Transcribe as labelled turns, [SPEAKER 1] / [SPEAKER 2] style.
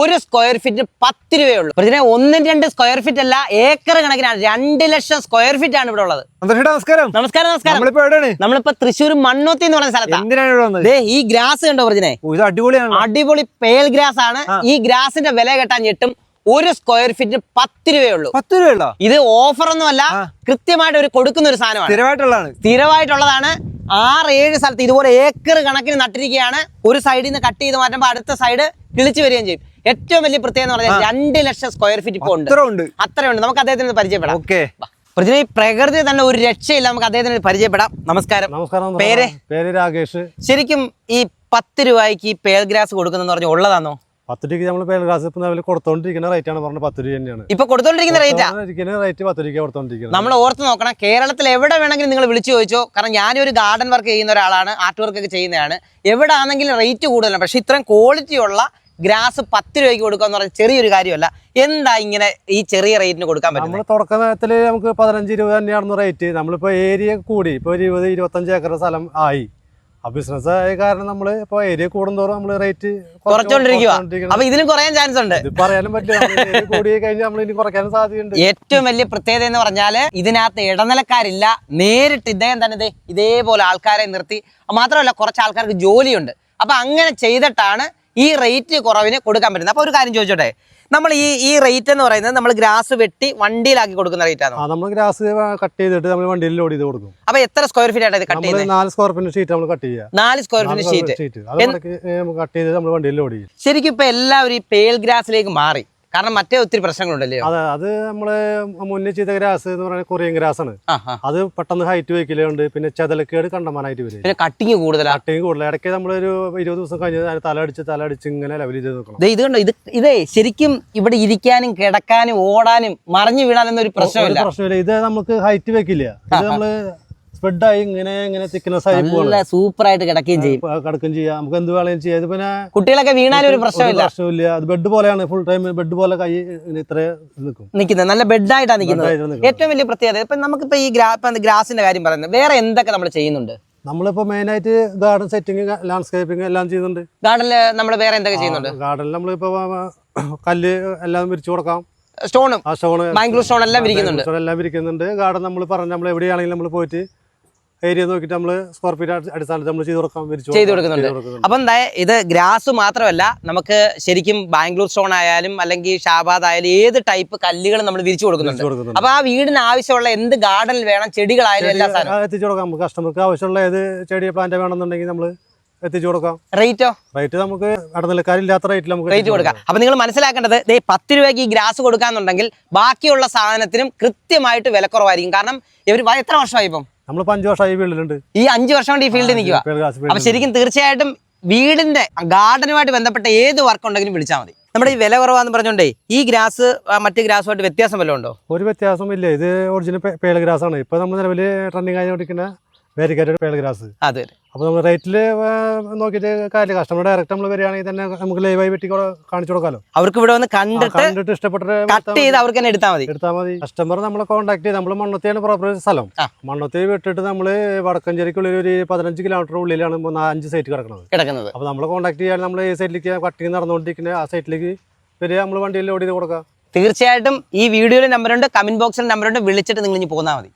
[SPEAKER 1] ഒരു സ്ക്വയർ ഫീറ്റിന് പത്ത് രൂപയേ ഉള്ളൂ ഇതിനെ ഒന്നും രണ്ട് സ്ക്വയർ ഫീറ്റ് അല്ല ഏക്കർ കണക്കിനാണ്. രണ്ട് ലക്ഷം സ്ക്വയർ ഫീറ്റ് ആണ് ഇവിടെ ഉള്ളത്.
[SPEAKER 2] നമസ്കാരം.
[SPEAKER 1] നമസ്കാരം നമസ്കാരം.
[SPEAKER 2] നമ്മളിപ്പോ
[SPEAKER 1] തൃശ്ശൂർ മണ്ണോത്തി എന്ന് പറഞ്ഞ സ്ഥലത്താണ് ഈ ഗ്രാസ് കണ്ടോ
[SPEAKER 2] പ്രതിനെ? അടിപൊളിയാണ്
[SPEAKER 1] അടിപൊളി പേൽ ഗ്രാസ് ആണ്. ഈ ഗ്രാസിന്റെ വില കെട്ടാൻ ഞെട്ടും. ഒരു സ്ക്വയർ ഫീറ്റിന് പത്ത് രൂപയേ ഉള്ളൂ
[SPEAKER 2] പത്ത് രൂപയുള്ള
[SPEAKER 1] ഇത് ഓഫർ ഒന്നുമല്ല
[SPEAKER 2] അല്ല
[SPEAKER 1] കൃത്യമായിട്ട് ഒരു കൊടുക്കുന്ന ഒരു സാധനമാണ്.
[SPEAKER 2] സ്ഥിരമായിട്ടുള്ളതാണ്.
[SPEAKER 1] സ്ഥിരമായിട്ടുള്ളതാണ്. ആറ് ഏഴ് സ്ഥലത്ത് ഇതുപോലെ ഏക്കർ കണക്കിന് നട്ടിരിക്കുകയാണ്. ഒരു സൈഡിൽ നിന്ന് കട്ട് ചെയ്ത് മാറ്റുമ്പോൾ അടുത്ത സൈഡ് കിളിച്ചു വരികയും ചെയ്യും. ഏറ്റവും വലിയ പ്രത്യേകത എന്ന് പറഞ്ഞാൽ രണ്ട് ലക്ഷം സ്ക്വയർ ഫീറ്റ് ഇപ്പോൾ ഉണ്ട്. അത്രയുണ്ട് നമുക്ക് അദ്ദേഹത്തിന് പരിചയപ്പെടാം.
[SPEAKER 2] ഓക്കെ.
[SPEAKER 1] പ്രതിനെ പ്രകൃതി തന്നെ ഒരു രക്ഷയില്ല. നമുക്ക് അദ്ദേഹത്തിന് പരിചയപ്പെടാം. നമസ്കാരം.
[SPEAKER 3] നമസ്കാരം
[SPEAKER 1] പേര്?
[SPEAKER 3] പേര് രാകേഷ്.
[SPEAKER 1] ശരിക്കും ഈ പത്ത് രൂപയ്ക്ക് ഈ പേൽ ഗ്രാസ് കൊടുക്കുന്നെന്ന് പറഞ്ഞാൽ ഉള്ളതാണോ?
[SPEAKER 3] പത്ത് രൂപയ്ക്ക് നമ്മൾ പേൽ ഗ്രാസ് ഇപ്പൊ നിലവിൽ കൊടുത്തോണ്ടിരിക്കുന്ന റേറ്റ് ആണ് പറഞ്ഞത് പത്ത് രൂപ തന്നെയാണ്.
[SPEAKER 1] ഇപ്പൊ കൊടുത്തോണ്ടിരിക്കുന്ന റേറ്റാ
[SPEAKER 3] റേറ്റ് പത്ത് രൂപ കൊടുത്തോണ്ടിരിക്കുന്നത്.
[SPEAKER 1] നമ്മൾ ഓർത്ത് നോക്കണം. കേരളത്തിൽ എവിടെ വേണമെങ്കിലും നിങ്ങൾ വിളിച്ചു ചോദിച്ചോ. കാരണം ഞാനൊരു ഗാർഡൻ വർക്ക് ചെയ്യുന്ന ഒരാളാണ്. ആർട്ട് വർക്ക് ഒക്കെ ചെയ്യുന്നതാണ്. എവിടെ ആണെങ്കിലും റേറ്റ് കൂടുതലാണ്. പക്ഷെ ഇത്രയും ക്വാളിറ്റി ഉള്ള ഗ്രാസ് പത്ത് രൂപയ്ക്ക് കൊടുക്കുക എന്ന് പറഞ്ഞാൽ ചെറിയൊരു കാര്യമല്ല. എന്താ ഇങ്ങനെ ഈ ചെറിയ റേറ്റിന് കൊടുക്കാൻ പറ്റും
[SPEAKER 3] നമ്മൾ
[SPEAKER 1] തുടക്ക
[SPEAKER 3] തുടക്കത്തിൽ നമുക്ക് പതിനഞ്ച് രൂപ തന്നെയാണെന്ന് റേറ്റ് നമ്മളിപ്പോൾ ഏരിയ കൂടി. ഇപ്പോൾ ഒരു ഇരുപത് ഇരുപത്തഞ്ച് ഏക്കർ സ്ഥലം ആയി. ആ ബിസിനസ് ആയ കാരണം നമ്മൾ ഇപ്പോൾ ഏരിയ കൂടുന്തോറും നമ്മൾ റേറ്റ്
[SPEAKER 1] കുറച്ചോണ്ടിരിക്കുക അപ്പൊ ഇതിനും കുറയാൻ ചാൻസ് ഉണ്ട്.
[SPEAKER 3] പറയാനും പറ്റില്ല. കൂടി കഴിഞ്ഞാൽ നമ്മൾ ഇനി കുറയ്ക്കാനും സാധ്യതയുണ്ട്.
[SPEAKER 1] ഏറ്റവും വലിയ പ്രത്യേകത എന്ന് പറഞ്ഞാൽ ഇതിനകത്ത് ഇടനിലക്കാരില്ല. നേരിട്ട് ഇദ്ദേഹം തന്നെ ഇതേപോലെ ആൾക്കാരെ നിർത്തി. മാത്രമല്ല കുറച്ച് ആൾക്കാർക്ക് ജോലിയുണ്ട്. അപ്പൊ അങ്ങനെ ചെയ്തിട്ടാണ് ഈ റേറ്റ് കുറവിന് കൊടുക്കാൻ പറ്റുന്നത്. അപ്പൊ ഒരു കാര്യം ചോദിച്ചോട്ടെ? നമ്മൾ ഈ ഈ റേറ്റ് എന്ന് പറയുന്നത് നമ്മൾ ഗ്രാസ് വെട്ടി വണ്ടിയിലാക്കി കൊടുക്കുന്ന റേറ്റ് ആണ്?
[SPEAKER 3] നമ്മൾ ഗ്രാസ് കട്ട് ചെയ്തിട്ട് നമ്മൾ വണ്ടിയിൽ ലോഡ് ചെയ്ത് കൊടുക്കും.
[SPEAKER 1] അപ്പൊ എത്ര സ്ക്വയർ ഫീറ്റ് ആണ് കട്ട് ചെയ്യുന്നത്?
[SPEAKER 3] നാല് സ്ക്വയർ ഫീറ്റ് ഷീറ്റ് നമ്മൾ കട്ട് ചെയ്യുക.
[SPEAKER 1] നാല് സ്ക്വയർ ഫീറ്റ് ഷീറ്റ്
[SPEAKER 3] കട്ട് ചെയ്ത് നമ്മൾ വണ്ടിയിൽ ലോഡ് ചെയ്യും.
[SPEAKER 1] ശരിക്കും ഇപ്പൊ എല്ലാവരും ഈ പേൽ ഗ്രാസിലേക്ക് മാറി. കാരണം മറ്റേ ഒത്തിരി പ്രശ്നങ്ങളുണ്ടല്ലേ?
[SPEAKER 3] അതെ അത് നമ്മൾ മുന്നേ ചെയ്ത ഗ്രാസ് എന്ന് പറയുന്നത് കൊറിയൻ ഗ്രാസ് ആണ് അത് പെട്ടെന്ന് ഹൈറ്റ് വെക്കലുണ്ട് പിന്നെ ചെതലക്കേട് കണ്ടമാനായിട്ട് വരും.
[SPEAKER 1] പിന്നെ കട്ടിങ് കൂടുതൽ
[SPEAKER 3] കട്ടിങ് കൂടുതൽ ഇടയ്ക്ക് നമ്മളൊരു ഇരുപത് ദിവസം കഴിഞ്ഞ് തലടിച്ച് തല അടിച്ച് തല അടിച്ച് ഇങ്ങനെ ലെവൽ ചെയ്ത് നോക്കണം.
[SPEAKER 1] ഇത് കണ്ടോ ഇത് ഇതേ ശരിക്കും ഇവിടെ ഇരിക്കാനും കിടക്കാനും ഓടാനും മറിഞ്ഞു വീണാനൊന്നും എന്നൊരു
[SPEAKER 3] ഒരു
[SPEAKER 1] പ്രശ്നമില്ല
[SPEAKER 3] പ്രശ്നമില്ല ഇത് നമുക്ക് ഹൈറ്റ് വെക്കില്ല. ഇത് നമ്മൾ സ്പ്രെഡായി ഇങ്ങനെ ഇങ്ങനെ തിക്നെസ് ആയി
[SPEAKER 1] നല്ല സൂപ്പർ ആയിട്ട് കിടക്കുകയും ചെയ്യും.
[SPEAKER 3] കിടക്കും ചെയ്യാം. നമുക്ക് എന്ത് വേണമെങ്കിലും ചെയ്യാം. പിന്നെ
[SPEAKER 1] കുട്ടികളൊക്കെ വീണാലും ഒരു പ്രശ്നമില്ല.
[SPEAKER 3] പ്രശ്നമില്ല അത് ബെഡ് പോലെയാണ്. ഫുൾ ടൈം ബെഡ് പോലെ കൈ ഇത്ര നിൽക്കും.
[SPEAKER 1] നിൽക്കുന്നത്. നല്ല ബെഡായിട്ടാണ് നിൽക്കുന്നത്. ഏറ്റവും വലിയ പ്രത്യേകത ഇപ്പൊ നമുക്ക് ഈ ഗ്രാ ഗ്രാസിന്റെ കാര്യം പറയുന്നത്. വേറെ എന്തൊക്കെ നമ്മൾ ചെയ്യുന്നുണ്ട്?
[SPEAKER 3] നമ്മളിപ്പോ മെയിൻ ആയിട്ട് ഗാർഡൻ സെറ്റിംഗ് ലാൻഡ്സ്കേപ്പിംഗ് എല്ലാം ചെയ്യുന്നുണ്ട്.
[SPEAKER 1] ഗാർഡനിൽ നമ്മൾ വേറെ എന്തൊക്കെ ചെയ്യുന്നുണ്ട്?
[SPEAKER 3] ഗാർഡനിൽ നമ്മളിപ്പോ കല്ല് എല്ലാം വിരിച്ചു കൊടുക്കാം.
[SPEAKER 1] സ്റ്റോണും
[SPEAKER 3] ആ സ്റ്റോണ്
[SPEAKER 1] ബാംഗ്ലൂർ സ്റ്റോൺ എല്ലാം വിരിക്കുന്നുണ്ട്.
[SPEAKER 3] എല്ലാം വിരിക്കുന്നുണ്ട്. ഗാർഡൻ നമ്മൾ പറഞ്ഞു നമ്മൾ എവിടെയാണെങ്കിലും നമ്മൾ പോയിട്ട് ഏരിയ നോക്കിയിട്ട് നമ്മൾ സ്ക്വയർ ഫീറ്റ് അടിസ്ഥാനത്തിൽ നമ്മൾ ചെയ്ത് കൊടുക്കാൻ
[SPEAKER 1] ചെയ്ത്
[SPEAKER 3] കൊടുക്കാം,
[SPEAKER 1] കൊടുക്കുന്നുണ്ട്. അപ്പൊ എന്തായാലും എന്താ ഇത് ഗ്രാസ് മാത്രമല്ല നമുക്ക് ശരിക്കും ബാംഗ്ലൂർ സ്റ്റോൺ ആയാലും അല്ലെങ്കിൽ ഷാബാദ് ആയാലും ഏത് ടൈപ്പ് കല്ലുകൾ നമ്മൾ വിരിച്ചു കൊടുക്കുന്നുണ്ട്. അപ്പൊ ആ വീടിന് ആവശ്യമുള്ള എന്ത് ഗാർഡനിൽ വേണം ചെടികളായാലും എല്ലാ സാധനം
[SPEAKER 3] എത്തിച്ചു കൊടുക്കാം. നമുക്ക് കസ്റ്റമർക്ക് ആവശ്യമുള്ള ഏത് ചെടി പ്ലാന്റ് വേണമെന്നുണ്ടെങ്കിൽ നമ്മൾ എത്തിച്ചു കൊടുക്കാം.
[SPEAKER 1] റേറ്റോ
[SPEAKER 3] റേറ്റ് നമുക്ക് ഇടനിലക്കാരില്ലാത്ത റേറ്റിൽ നമുക്ക്
[SPEAKER 1] റേറ്റ് കൊടുക്കാം. അപ്പൊ നിങ്ങൾ മനസ്സിലാക്കേണ്ടത് ദേ പത്ത് രൂപയ്ക്ക് ഈ ഗ്രാസ് കൊടുക്കാന്നുണ്ടെങ്കിൽ ബാക്കിയുള്ള സാധനത്തിനും കൃത്യമായിട്ട് വിലക്കുറവായിരിക്കും കാരണം ഇവർ എത്ര വർഷമായി ഇപ്പം?
[SPEAKER 3] നമ്മളിപ്പോൾ അഞ്ച് വർഷമായി വീട്ടിലുണ്ട്
[SPEAKER 1] ഈ അഞ്ചു വർഷം കൊണ്ട് ഈ ഫീൽഡിൽ നിൽക്കുക അപ്പൊ ശരിക്കും തീർച്ചയായിട്ടും വീടിന്റെ ഗാർഡനുമായിട്ട് ബന്ധപ്പെട്ട ഏത് വർക്ക് ഉണ്ടെങ്കിലും വിളിച്ചാൽ മതി. നമ്മുടെ ഈ വില കുറവാന്ന് പറഞ്ഞോണ്ടേ ഈ ഗ്രാസ് മറ്റു ഗ്രാസുമായിട്ട് വ്യത്യാസം വല്ലതും ഉണ്ടോ?
[SPEAKER 3] ഒരു വ്യത്യാസമില്ല ഇത് ഒറിജിനൽ പേൾ ഗ്രാസ് ആണ് ഇപ്പൊ നമ്മൾ നിലവിൽ ട്രെൻഡിങ് ആയിക്കൊണ്ടിരിക്കുന്ന വേരിക്കേറ്റഡ് പേൾ ഗ്രാസ്.
[SPEAKER 1] അതെ.
[SPEAKER 3] അപ്പോൾ നമ്മൾ റേറ്റിൽ നോക്കിയിട്ട് കാര്യമില്ല. കസ്റ്റമർ ഡയറക്റ്റ് നമ്മൾ വരികയാണെങ്കിൽ തന്നെ നമുക്ക് ലൈവായി വെട്ടി കാണിച്ചു കൊടുക്കാമല്ലോ
[SPEAKER 1] അവർക്ക് ഇവിടെ വന്ന് കണ്ടിട്ട്
[SPEAKER 3] കണ്ടിട്ട് ഇഷ്ടപ്പെട്ട
[SPEAKER 1] കട്ട് ചെയ്ത് അവർക്ക് തന്നെ എടുത്താൽ മതി.
[SPEAKER 3] എടുത്താൽ മതി. കസ്റ്റമർ നമ്മളെ കോൺടാക്ട് ചെയ്ത് നമ്മൾ മണ്ണത്തിയാണ് പ്രോപ്പർ സ്ഥലം. മണ്ണത്തി വിട്ടിട്ട് നമ്മൾ വടക്കഞ്ചേരിക്കുള്ളിൽ ഒരു പതിനഞ്ച് കിലോമീറ്റർ ഉള്ളിലാണ് അഞ്ച് സൈറ്റ് കിടക്കുന്നത്
[SPEAKER 1] കിടക്കുന്നത്.
[SPEAKER 3] അപ്പോൾ നമ്മൾ കോൺടാക്ട് ചെയ്യാൻ നമ്മൾ ഈ സൈറ്റിലേക്ക് കട്ടിങ് നടന്നുകൊണ്ടിരിക്കുന്ന ആ സൈറ്റിലേക്ക് വരിക നമ്മൾ വണ്ടിയിൽ ഓടി ചെയ്ത് കൊടുക്കാം
[SPEAKER 1] തീർച്ചയായിട്ടും ഈ വീഡിയോയിൽ നമ്പറുണ്ട് കമന്റ് ബോക്സിൽ നമ്പറുണ്ട് വിളിച്ചിട്ട് നിങ്ങൾ ഇനി പോന്നാൽ മതി.